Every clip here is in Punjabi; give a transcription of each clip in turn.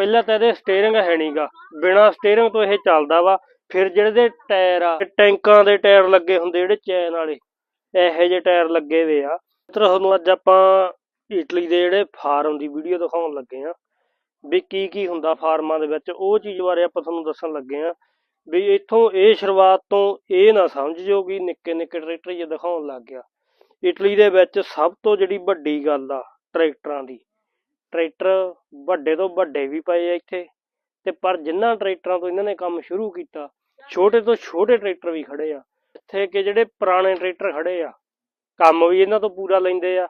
ਪਹਿਲਾਂ ਤਾਂ ਇਹਦੇ ਸਟੀਅਰਿੰਗ ਹੈ ਨਹੀਂਗਾ ਬਿਨਾ ਸਟੀਅਰਿੰਗ ਤੋਂ ਇਹ ਚੱਲਦਾ ਵਾ। ਫਿਰ ਜਿਹੜੇ ਦੇ ਟਾਇਰ ਆ, ਟੈਂਕਾਂ ਦੇ ਟਾਇਰ ਲੱਗੇ ਹੁੰਦੇ ਜਿਹੜੇ ਚੈਨ ਵਾਲੇ, ਇਹੋ ਜਿਹੇ ਟਾਇਰ ਲੱਗੇ ਵੇ ਆ। ਤੁਹਾਨੂੰ ਅੱਜ ਆਪਾਂ ਇਟਲੀ ਦੇ ਜਿਹੜੇ ਫਾਰਮ ਦੀ ਵੀਡੀਓ ਦਿਖਾਉਣ ਲੱਗੇ ਆ। ਵੀ ਕੀ ਕੀ ਹੁੰਦਾ ਫਾਰਮਾਂ ਦੇ ਵਿੱਚ, ਉਹ ਚੀਜ਼ ਬਾਰੇ ਆਪਾਂ ਤੁਹਾਨੂੰ ਦੱਸਣ ਲੱਗੇ ਆ। ਵੀ ਇੱਥੋਂ ਇਹ ਸ਼ੁਰੂਆਤ ਤੋਂ ਇਹ ਨਾ ਸਮਝ ਸਮਝਿਓ ਕਿ ਨਿੱਕੇ ਨਿੱਕੇ ਟਰੈਕਟਰ ਜੇ ਦਿਖਾਉਣ ਲੱਗ ਗਿਆ। ਇਟਲੀ ਦੇ ਵਿੱਚ ਸਭ ਤੋਂ ਜਿਹੜੀ ਵੱਡੀ ਗੱਲ ਆ, ਟਰੈਕਟਰਾਂ ਦੀ। ਟਰੈਕਟਰ ਵੱਡੇ ਤੋਂ ਵੱਡੇ ਵੀ ਪਏ ਆ ਇੱਥੇ ਤੇ ਪਰ ਜਿਨ੍ਹਾਂ ਟਰੈਕਟਰਾਂ ਤੋਂ ਇਹਨਾਂ ਨੇ ਕੰਮ ਸ਼ੁਰੂ ਕੀਤਾ ਛੋਟੇ ਤੋਂ ਛੋਟੇ ਟਰੈਕਟਰ ਵੀ ਖੜੇ ਆ। ਇੱਥੇ ਕਿ ਜਿਹੜੇ ਪੁਰਾਣੇ ਟਰੈਕਟਰ ਖੜੇ ਆ ਕੰਮ ਵੀ ਇਹਨਾਂ ਤੋਂ ਪੂਰਾ ਲੈਂਦੇ ਆ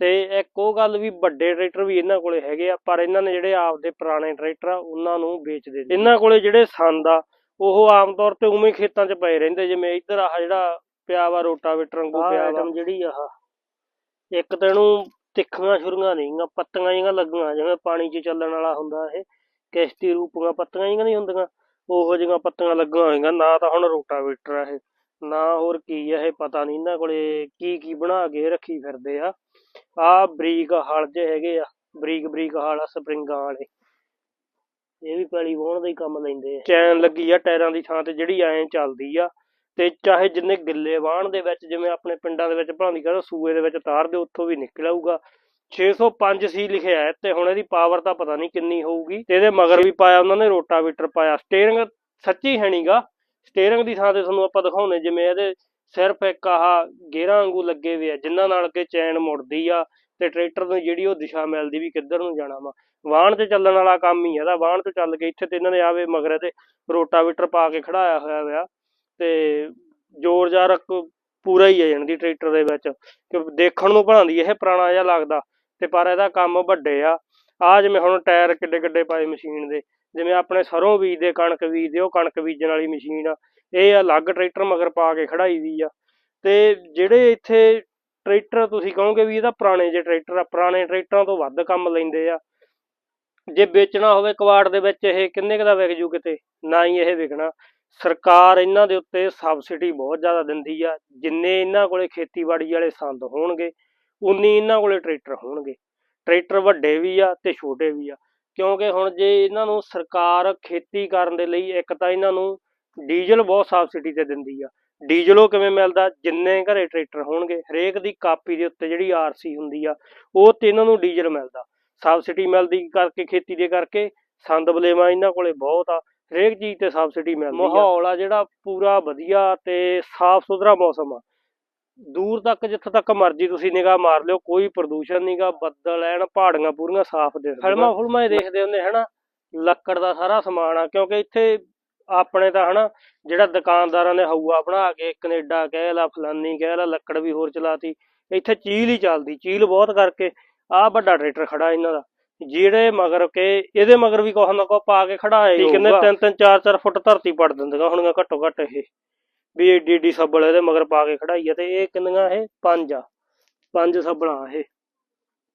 ਤੇ ਇੱਕ ਉਹ ਗੱਲ ਵੀ ਵੱਡੇ ਟਰੈਕਟਰ ਵੀ ਇਹਨਾਂ ਕੋਲੇ ਹੈਗੇ ਆ ਪਰ ਇਹਨਾਂ ਨੇ ਜਿਹੜੇ ਆਪਦੇ ਪੁਰਾਣੇ ਟਰੈਕਟਰ ਆ ਉਹਨਾਂ ਨੂੰ ਵੇਚਦੇ ਨੇ ਇਹਨਾਂ ਕੋਲੇ ਜਿਹੜੇ ਸੰਦ ਆ ਉਹ ਆਮ ਤੌਰ ਤੇ ਉਵੇਂ ਖੇਤਾਂ 'ਚ ਪਏ ਰਹਿੰਦੇ ਜਿਵੇਂ ਇੱਧਰ ਆਹ ਜਿਹੜਾ ਪਿਆ ਵਾ ਰੋਟਾਵੇਟਰ ਵਾਂਗੂ ਪਿਆ ਵਾ। ਜਿਹੜੀ ਆਹ ਇੱਕ ਤਾਂ ਇਹਨੂੰ ਤਿੱਖੀਆਂ ਛੁਰੀਆਂ ਨਹੀਂਗਾ ਪੱਤੀਆਂ ਜਿਹੀਆਂ ਲੱਗੀਆਂ, ਜਿਵੇਂ ਪਾਣੀ 'ਚ ਚੱਲਣ ਵਾਲਾ ਹੁੰਦਾ ਇਹ, ਕਿਸ਼ਤੀ ਰੂਪੀਆਂ ਪੱਤੀਆਂ ਜਿਹੀਆਂ ਨਹੀਂ ਹੁੰਦੀਆਂ, ਉਹੋ ਜਿਹੀਆਂ ਪੱਤੀਆਂ ਲੱਗੀਆਂ ਹੋਈਆਂ, ਨਾ ਤਾਂ ਹੁਣ ਰੋਟਾਵੇਟਰ ਆ ਇਹ, ਨਾ ਹੋਰ ਕੀ ਆ ਇਹ, ਪਤਾ ਨਹੀਂ ਇਹਨਾਂ ਕੋਲੇ ਕੀ ਕੀ ਬਣਾ ਕੇ ਰੱਖੀ ਫਿਰਦੇ ਆ। ਆ ਬਰੀਕ ਹਲ ਜੇ ਹੈਗੇ ਆ, ਬਰੀਕ ਬਰੀਕ ਹਲ ਆ ਸਪਰਿੰਗਾਂ ਵਾਲੇ। ਇਹ ਵੀ ਪੈਲੀ ਵਾਹੁਣ ਦਾ ਹੀ ਕੰਮ ਲੈਂਦੇ ਆ। ਚੈਨ ਲੱਗੀ ਆ ਟਾਇਰਾਂ ਦੀ ਥਾਂ ਤੇ, ਜਿਹੜੀ ਐਂ ਚੱਲਦੀ ਆ ਤੇ ਚਾਹੇ ਜਿੰਨੇ ਗਿੱਲੇ ਵਾਹਣ ਦੇ ਵਿੱਚ, ਜਿਵੇਂ ਆਪਣੇ ਪਿੰਡਾਂ ਦੇ ਵਿੱਚ ਭਾਂਦੀ ਕਹਿੰਦਾ ਸੂਏ ਦੇ ਵਿੱਚ ਤਾਰ ਦੇ ਉੱਥੋਂ ਵੀ ਨਿਕਲ ਆਊਗਾ। 605 ਸੀ ਲਿਖਿਆ ਹੈ ਤੇ ਹੁਣ ਇਹਦੀ ਪਾਵਰ ਤਾਂ ਪਤਾ ਨਹੀਂ ਕਿੰਨੀ ਹੋਊਗੀ। ਤੇ ਇਹਦੇ ਮਗਰ ਵੀ ਪਾਇਆ ਉਹਨਾਂ ਨੇ, ਰੋਟਾਵੇਟਰ ਪਾਇਆ। ਸਟੀਅਰਿੰਗ ਸੱਚੀ ਹੈ ਨਹੀਂਗਾ ਸਟੀਅਰਿੰਗ ਦੀ ਥਾਂ ਤੇ ਤੁਹਾਨੂੰ ਆਪਾਂ ਦਿਖਾਉਨੇ ਜਿਵੇਂ ਇਹਦੇ ਸਿਰਫ ਇੱਕ ਆਹ ਗੇਰਾਂ ਵਾਂਗੂ ਲੱਗੇ ਹੋਏ ਆ, ਜਿਨ੍ਹਾਂ ਨਾਲ ਕਿ ਚੈਨ ਮੁੜਦੀ ਆ ਤੇ ਟਰੈਕਟਰ ਨੂੰ ਜਿਹੜੀ ਉਹ ਦਿਸ਼ਾ ਮਿਲਦੀ ਵੀ ਕਿੱਧਰ ਨੂੰ ਜਾਣਾ ਵਾ। ਵਾਹਣ ਤੇ ਚੱਲਣ ਵਾਲਾ ਕੰਮ ਹੀ ਇਹਦਾ। ਵਾਹਣ ਤੇ ਚੱਲ ਕੇ ਇੱਥੇ ਤੇ ਇਹਨਾਂ ਨੇ ਆਵੇ ਮਗਰ ਤੇ ਰੋਟਾਵੇਟਰ ਪਾ ਕੇ ਖੜਾਇਆ ਹੋਇਆ ਹੋਇਆ ਤੇ ਜ਼ੋਰ ਜਾਰਕ ਪੂਰਾ ਹੀ ਹੈ ਜਾਂਦੀ ਟਰੈਕਟਰ ਦੇ ਵਿੱਚ ਕਿ ਦੇਖਣ ਨੂੰ ਭਾਂਦੀ ਇਹ ਪੁਰਾਣਾ ਜਿਹਾ ਲੱਗਦਾ, ਤੇ ਪਰ ਇਹਦਾ ਕੰਮ ਵੱਡੇ ਆ। ਆ ਜਿਵੇਂ ਹੁਣ ਟਾਇਰ ਕਿੱਡੇ ਕਿੱਡੇ ਪਾਏ ਮਸ਼ੀਨ ਦੇ, ਜਿਵੇਂ ਆਪਣੇ ਸਰੋਂ ਬੀਜਦੇ ਕਣਕ ਬੀਜਦੇ ਉਹ ਕਣਕ ਬੀਜਣ ਵਾਲੀ ਮਸ਼ੀਨ ਆ। ਇਹ ਅਲੱਗ ਟਰੈਕਟਰ ਮਗਰ ਪਾ ਕੇ ਖੜਾਈ ਦੀ ਆ। ਤੇ ਜਿਹੜੇ ਇੱਥੇ ਟਰੈਕਟਰ ਤੁਸੀਂ ਕਹੋਗੇ ਵੀ ਇਹਦਾ ਪੁਰਾਣੇ ਜੇ ਟਰੈਕਟਰ ਆ, ਪੁਰਾਣੇ ਟਰੈਕਟਰਾਂ ਤੋਂ ਵੱਧ ਕੰਮ ਲੈਂਦੇ ਆ। ਜੇ ਵੇਚਣਾ ਹੋਵੇ, ਕਵਾੜ ਦੇ ਵਿੱਚ ਇਹ ਕਿੰਨੇ ਕੁ ਦਾ ਵਿਕ ਜੂ ਕਿਤੇ? ਨਾ ਹੀ ਇਹ ਵਿਕਣਾ। ਸਰਕਾਰ ਇਹਨਾਂ ਦੇ ਉੱਤੇ ਸਬਸਿਡੀ ਬਹੁਤ ਜ਼ਿਆਦਾ ਦਿੰਦੀ ਆ, ਜਿੰਨੇ ਇਹਨਾਂ ਕੋਲੇ ਖੇਤੀਬਾੜੀ ਵਾਲੇ ਸੰਦ ਹੋਣਗੇ, ਉਨੀ ਇਹਨਾਂ ਕੋਲੇ ਟਰੈਕਟਰ ਹੋਣਗੇ। ਟਰੈਕਟਰ ਵੱਡੇ ਵੀ ਆ ਤੇ ਛੋਟੇ ਵੀ ਆ, ਕਿਉਂਕਿ ਹੁਣ ਜੇ ਇਹਨਾਂ ਨੂੰ ਸਰਕਾਰ ਖੇਤੀ ਕਰਨ ਦੇ ਲਈ ਇੱਕ ਤਾਂ ਇਹਨਾਂ ਨੂੰ ਡੀਜ਼ਲ ਬਹੁਤ ਸਬਸਿਡੀ ਤੇ ਦਿੰਦੀ ਆ। ਡੀਜ਼ਲ ਉਹ ਕਿਵੇਂ ਮਿਲਦਾ? ਜਿੰਨੇ ਘਰੇ ਟਰੈਕਟਰ ਹੋਣਗੇ, ਹਰੇਕ ਦੀ ਕਾਪੀ ਦੇ ਉੱਤੇ ਜਿਹੜੀ ਆਰਸੀ ਹੁੰਦੀ ਆ, ਉਹ ਤੇ ਇਹਨਾਂ ਨੂੰ ਡੀਜ਼ਲ ਮਿਲਦਾ। ਸਬਸਿਡੀ ਮਿਲਦੀ ਕਰਕੇ, ਖੇਤੀ ਦੇ ਕਰਕੇ, ਸੰਦ ਬਲੇਵਾ ਇਹਨਾਂ ਕੋਲੇ ਬਹੁਤ ਆ ਹਰੇਕ ਚੀਜ਼ ਤੇ ਸਬਸਿਡੀ ਮਿਲਦੀ ਆ। ਮਾਹੌਲ ਆ ਜਿਹੜਾ ਪੂਰਾ ਵਧੀਆ ਤੇ ਸਾਫ਼ ਸੁਥਰਾ ਮੌਸਮ ਆ। ਦੂਰ ਤੱਕ ਜਿੱਥੇ ਤੱਕ ਮਰਜ਼ੀ ਤੁਸੀਂ ਨਿਗਾਹ ਮਾਰ ਲਿਓ ਕੋਈ ਪ੍ਰਦੂਸ਼ਣ ਨਹੀਂਗਾ ਬੱਦਲ ਐਨ ਪਹਾੜੀਆਂ ਪੂਰੀਆਂ ਸਾਫ਼ ਦਿਖਦੀਆਂ। ਫਿਲਮਾਂ ਫੁਲਮਾਂ 'ਚ ਦੇਖਦੇ ਹੁੰਦੇ ਹਨਾ ਲੱਕੜ ਦਾ ਸਾਰਾ ਸਮਾਨ ਆ ਕਿਉਂਕਿ ਇੱਥੇ ਆਪਣੇ ਤਾਂ ਹਨਾ ਜਿਹੜਾ ਦੁਕਾਨਦਾਰਾਂ ਨੇ ਹਊਆ ਬਣਾ ਕੇ ਕੈਨੇਡਾ ਕਹਿ ਲਾ ਫਲਾਨੀ ਕਹਿ ਲਾ ਲੱਕੜ ਵੀ ਹੋਰ ਚਲਾਤੀ। ਇੱਥੇ ਚੀਲ ਹੀ ਚੱਲਦੀ ਚੀਲ ਬਹੁਤ ਕਰਕੇ ਆਹ ਵੱਡਾ ਟਰੈਕਟਰ ਖੜਾ ਇਹਨਾਂ ਦਾ। ਜਿਹੜੇ ਮਗਰ ਕੇ ਇਹਦੇ ਮਗਰ ਵੀ ਕੋਹ ਨਾ ਕੋ ਪਾ ਕੇ ਖੜਾਏ ਹੀ ਕਹਿੰਦੇ ਤਿੰਨ ਤਿੰਨ ਚਾਰ ਚਾਰ ਫੁੱਟ ਧਰਤੀ ਪੜ ਦਿੰਦੀਆਂ ਹੋਣੀਆਂ ਘੱਟੋ ਘੱਟ ਇਹ। ਵੀ ਏਡੀ ਏਡੀ ਸੱਬਲ ਇਹਦੇ ਮਗਰ ਪਾ ਕੇ ਖੜਾਈ ਆ ਤੇ ਇਹ ਕਿੰਨੀਆਂ ਇਹ? ਪੰਜ ਆ। ਪੰਜ ਸੱਬਲਾਂ ਇਹ।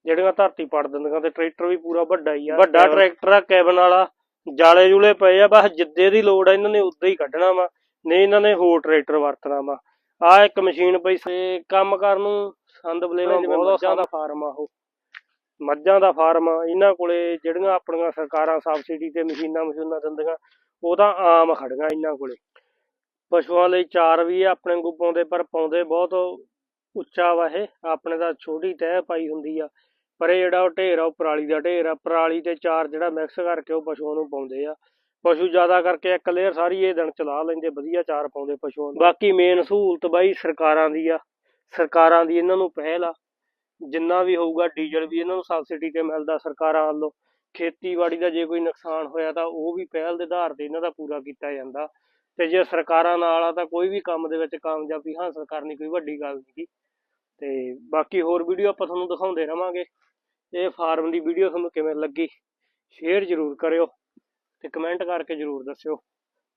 ਜਿਹੜੀਆਂ ਧਰਤੀ ਪੜ ਦਿੰਦੀਆਂ ਤੇ ਟਰੈਕਟਰ ਵੀ ਪੂਰਾ ਵੱਡਾ ਹੀ ਆ। ਵੱਡਾ ਟਰੈਕਟਰ ਆ ਕੈਬਨ ਵਾਲਾ। ਜਾਲੇ ਜੂਲੇ ਪਏ ਆ ਬਸ ਜਿੱਦੇ ਦੀ ਲੋੜ ਆ ਇਹਨਾਂ ਨੇ ਉਦਾਂ ਹੀ ਕੱਢਣਾ ਵਾ। ਨਹੀਂ ਇਹਨਾਂ ਨੇ ਹੋਰ ਟਰੈਕਟਰ ਵਰਤਣਾ ਵਾ। ਆ ਇੱਕ ਮਸ਼ੀਨ ਪਈ ਕੰਮ ਕਰਨ ਨੂੰ ਸੰਦ ਬਲੇਵਾ ਜਿਵੇਂ ਮੱਝਾਂ ਦਾ ਫਾਰਮ ਆ ਉਹ। ਮੱਝਾਂ ਦਾ ਫਾਰਮ ਆ ਇਹਨਾਂ ਕੋਲੇ ਜਿਹੜੀਆਂ ਆਪਣੀਆਂ ਸਰਕਾਰਾਂ ਸਬਸਿਡੀ ਤੇ ਮਸ਼ੀਨਾਂ ਮਸ਼ੀਨਾਂ ਦਿੰਦੀਆਂ ਉਹ ਤਾਂ ਆਮ ਖੜੀਆਂ ਇਹਨਾਂ ਕੋਲੇ। ਪਸ਼ੂਆਂ ਲਈ ਚਾਰ ਵੀ ਆਪਣੇ ਨੂੰ ਪਾਉਂਦੇ, ਪਰ ਪਾਉਂਦੇ ਬਹੁਤ ਉੱਚਾ ਵਾ ਇਹ, ਆਪਣੇ ਤਾਂ ਛੋਟੀ ਤਹਿ ਪਾਈ ਹੁੰਦੀ ਆ। ਪਰ ਇਹ ਜਿਹੜਾ ਉਹ ਢੇਰ ਆ, ਉਹ ਪਰਾਲੀ ਦਾ ਢੇਰ ਆ। ਪਰਾਲੀ ਤੇ ਚਾਰ ਜਿਹੜਾ ਮਿਕਸ ਕਰਕੇ ਉਹ ਪਸ਼ੂਆਂ ਨੂੰ ਪਾਉਂਦੇ ਆ। ਪਸ਼ੂ ਜ਼ਿਆਦਾ ਕਰਕੇ ਇੱਕ ਲੇਅਰ ਸਾਰੀ ਇਹ ਦਿਨ ਚਲਾ ਲੈਂਦੇ, ਵਧੀਆ ਚਾਰ ਪਾਉਂਦੇ ਪਸ਼ੂਆਂ ਨੂੰ। ਬਾਕੀ ਮੇਨ ਸਹੂਲਤ ਬਾਈ ਸਰਕਾਰਾਂ ਦੀ ਆ। ਸਰਕਾਰਾਂ ਦੀ ਇਹਨਾਂ ਨੂੰ ਪਹਿਲ ਆ। ਜਿੰਨਾ ਵੀ ਹੋਊਗਾ ਡੀਜ਼ਲ ਵੀ ਇਹਨਾਂ ਨੂੰ ਸਬਸਿਡੀ ਤੇ ਮਿਲਦਾ ਸਰਕਾਰਾਂ ਵੱਲੋਂ। ਖੇਤੀਬਾੜੀ ਦਾ ਜੇ ਕੋਈ ਨੁਕਸਾਨ ਹੋਇਆ ਤਾਂ ਉਹ ਵੀ ਪਹਿਲ ਦੇ ਆਧਾਰ ਤੇ ਇਹਨਾਂ ਦਾ ਪੂਰਾ ਕੀਤਾ ਜਾਂਦਾ। ਤੇ ਜੇ ਸਰਕਾਰਾਂ ਨਾਲ ਆ ਤਾਂ ਕੋਈ ਵੀ ਕੰਮ ਦੇ ਵਿੱਚ ਕਾਮਯਾਬੀ ਹਾਸਲ ਕਰਨੀ ਕੋਈ ਵੱਡੀ ਗੱਲ ਨਹੀਂ ਤੇ ਬਾਕੀ ਹੋਰ ਵੀਡੀਓ ਆਪਾਂ ਤੁਹਾਨੂੰ ਦਿਖਾਉਂਦੇ ਰਵਾਂਗੇ। ਇਹ ਫਾਰਮ ਦੀ ਵੀਡੀਓ ਤੁਹਾਨੂੰ ਕਿਵੇਂ ਲੱਗੀ, ਸ਼ੇਅਰ ਜ਼ਰੂਰ ਕਰਿਓ ਤੇ ਕਮੈਂਟ ਕਰਕੇ ਜ਼ਰੂਰ ਦੱਸਿਓ।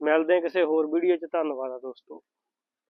ਮਿਲਦੇ ਹਾਂ ਕਿਸੇ ਹੋਰ ਵੀਡੀਓ 'ਚ। ਧੰਨਵਾਦ ਆ ਦੋਸਤੋ।